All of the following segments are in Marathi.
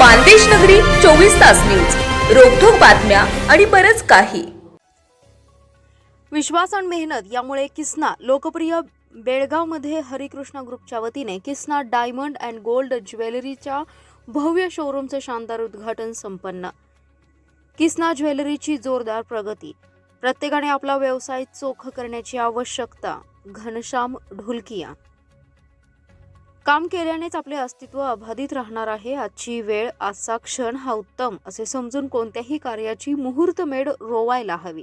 मानदेश नगरी चोवीस तास न्यूज. रोखोक बातम्या आणि बरंच काही. विश्वास आणि मेहनत यामुळे किसना लोकप्रिय बेळगावमध्ये हरिकृष्ण ग्रुपच्या वतीने किसना डायमंड अँड गोल्ड ज्वेलरीच्या भव्य शोरूमचे शानदार उद्घाटन संपन्न. किसना ज्वेलरीची जोरदार प्रगती. प्रत्येकाने आपला व्यवसाय चोख करण्याची आवश्यकता घनश्याम ढोलकिया. काम केल्यानेच आपले अस्तित्व अबाधित राहणार आहे आजची वेळ आजचा क्षण हा उत्तम असे समजून कोणत्याही कार्याची मुहूर्तमेढ रोवायला हवी.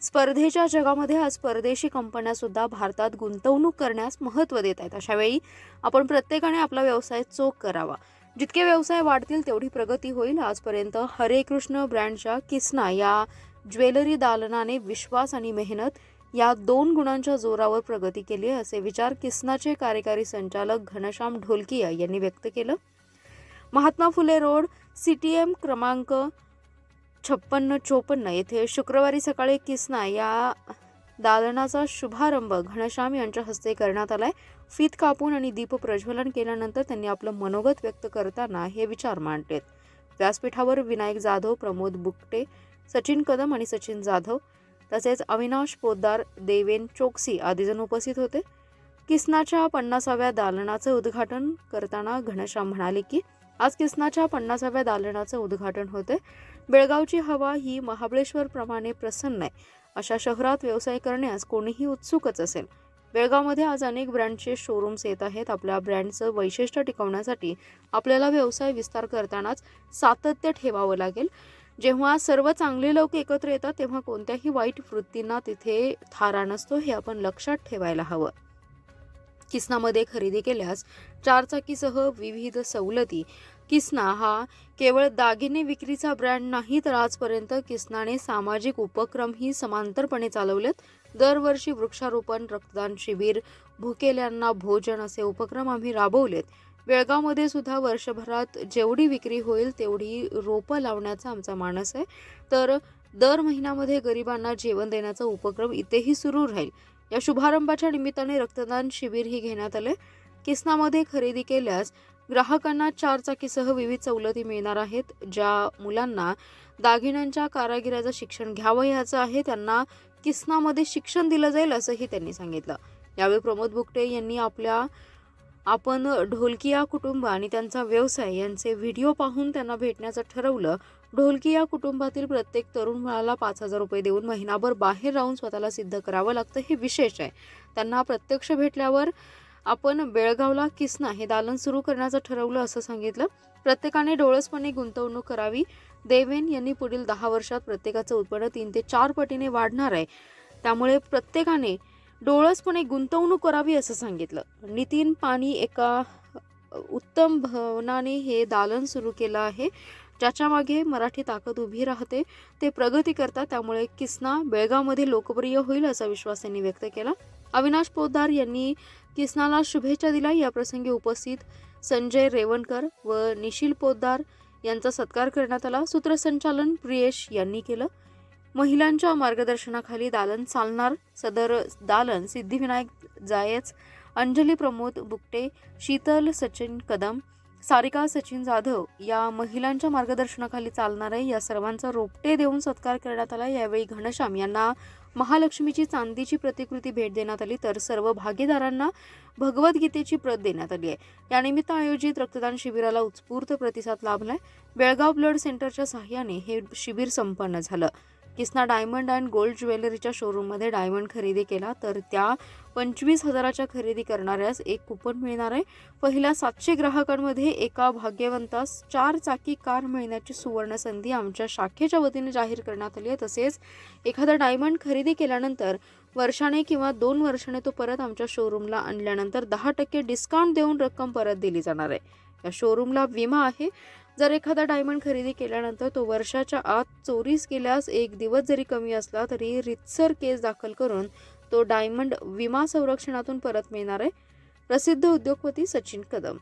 स्पर्धेच्या जगामध्ये आज परदेशी कंपन्या सुद्धा भारतात गुंतवणूक करण्यास महत्त्व देत आहेत अशावेळी आपण प्रत्येकाने आपला व्यवसाय चोख करावा. जितके व्यवसाय वाढतील तेवढी प्रगती होईल. आजपर्यंत हरे कृष्ण ब्रँडच्या किसना या ज्वेलरी दालनाने विश्वास आणि मेहनत या दोन गुणांच्या जोरावर प्रगती केली आहे असे विचार किसनाचे कार्यकारी संचालक घनश्याम ढोलकिया यांनी व्यक्त केलं. Mahatma Phule road C T M क्रमांक छप्पन्न चोपन्न येथे शुक्रवारी सकाळी किसना या दालनाचा शुभारंभ घनश्याम यांच्या हस्ते करण्यात आलाय. फीत कापून आणि दीप प्रज्वलन केल्यानंतर त्यांनी आपलं मनोगत व्यक्त करताना हे विचार मांडलेत. व्यासपीठावर विनायक जाधव प्रमोद बुकटे सचिन कदम आणि सचिन जाधव तसेच अविनाश पोद्दार देवेन चोक्सी आदीजण उपस्थित होते. किसनाच्या पन्नासाव्या दालनाचं उद्घाटन करताना घनश्याम म्हणाले की आज किसनाच्या पन्नासाव्या दालनाचं उद्घाटन होते. बेळगावची हवा ही महाबळेश्वरप्रमाणे प्रसन्न आहे. अशा शहरात व्यवसाय करण्यास कोणीही उत्सुकच असेल. बेळगावमध्ये आज अनेक ब्रँडचे शोरूम्स येत आहेत. आपल्या ब्रँडचं वैशिष्ट्य टिकवण्यासाठी आपल्याला व्यवसाय विस्तार करतानाच सातत्य ठेवावं लागेल. जेव्हा सर्व चांगले लोक एकत्र येतात तेव्हा कोणत्याही वाईट वृत्तींना तिथे थारा नसतो हे आपण लक्षात ठेवायला हवं. किसनामध्ये खरेदी केल्यास चारचाकीसह विविध सवलती किसना हा केवळ दागिने विक्रीचा ब्रँड नाही तर आजपर्यंत किसनाने सामाजिक उपक्रमही समांतरपणे चालवलेत. दरवर्षी वृक्षारोपण रक्तदान शिबिर भुकेल्यांना भोजन असे उपक्रम आम्ही राबवलेत. बेळगावमध्ये सुद्धा वर्षभरात जेवढी विक्री होईल तेवढी रोपं लावण्याचा आमचा मानस आहे. तर दर महिन्यामध्ये गरिबांना जेवण देण्याचा उपक्रम इथेही सुरू राहील. या शुभारंभाच्या निमित्ताने रक्तदान शिबिरही घेण्यात आले किसनामध्ये खरेदी केल्यास ग्राहकांना चारचाकीसह विविध सवलती मिळणार आहेत ज्या मुलांना दागिन्यांच्या कारागिराचं शिक्षण घ्यावं याचं आहे त्यांना किसनामध्ये शिक्षण दिलं जाईल असंही त्यांनी सांगितलं. यावेळी प्रमोद बुकटे यांनी आपल्या आपण ढोलकिया कुटुंब आणि त्यांचा व्यवसाय यांचे व्हिडिओ पाहून त्यांना भेटण्याचं ठरवलं. ढोलकिया कुटुंबातील प्रत्येक तरुण मुलाला पाच हजार रुपये देऊन महिनाभर बाहेर राहून स्वतःला सिद्ध करावं लागतं हे विशेष आहे. त्यांना प्रत्यक्ष भेटल्यावर आपण बेळगावला किसना हे दालन सुरू करण्याचं ठरवलं असं सांगितलं. प्रत्येकाने डोळसपणे गुंतवणूक करावी. देवेन यांनी पुढील दहा वर्षात प्रत्येकाचं उत्पन्न तीन ते चार पटीने वाढणार आहे. त्यामुळे प्रत्येकाने डोळसपणे गुंतवणूक करावी असं सांगितलं. नितीन पाणी एका उत्तम भवनाने हे दालन सुरू केलं आहे. ज्याच्या मागे मराठी ताकद उभी राहते ते प्रगती करतात. त्यामुळे किसना बेळगावमध्ये लोकप्रिय होईल असा विश्वास त्यांनी व्यक्त केला. अविनाश पोद्दार यांनी किसनाला शुभेच्छा दिल्या. याप्रसंगी उपस्थित संजय रेवणकर व निशिल पोद्दार यांचा सत्कार करण्यात आला. सूत्रसंचालन प्रियेश यांनी केलं. महिलांच्या मार्गदर्शनाखाली दालन चालणार सदर दालन सिद्धिविनायक जायच अंजली प्रमोद बुकटे शीतल सचिन कदम सारिका सचिन जाधव या महिलांच्या मार्गदर्शनाखाली चालणार आहे या सर्वांचा रोपटे देऊन सत्कार करण्यात आला. यावेळी घनश्याम यांना महालक्ष्मीची चांदीची प्रतिकृती भेट देण्यात आली तर सर्व भागीदारांना भगवद्गीतेची प्रत देण्यात आली आहे. यानिमित्त आयोजित रक्तदान शिबिराला उत्स्फूर्त प्रतिसाद लाभलाय. बेळगाव ब्लड सेंटरच्या सहाय्याने हे शिबिर संपन्न झालं. किसना डायमंड अँड गोल्ड ज्वेलरीच्या शोरूममध्ये डायमंड खरेदी केला. तर त्या पंचवीस हजाराच्या खरेदी करणाऱ्यास एक कुपन मिळणार आहे. पहिल्या सातशे ग्राहकांमध्ये एका भाग्यवंतास चार चाकी कार मिळण्याची सुवर्ण संधी आमच्या शाखेच्या वतीने जाहीर करण्यात आली आहे. तसेच एखादा डायमंड खरेदी केल्यानंतर वर्षाने किंवा दोन वर्षाने तो परत आमच्या शोरूमला आणल्यानंतर दहा टक्के डिस्काउंट देऊन रक्कम परत दिली जाणार आहे. या शोरूमला विमा आहे. जर एखादा डायमंड खरेदी केल्यानंतर तो वर्षाच्या आत चोरीस केल्यास एक दिवस जरी कमी असला तरी रितसर केस दाखल करून तो डायमंड विमा संरक्षणातून परत मिळणार आहे. प्रसिद्ध उद्योगपती सचिन कदम.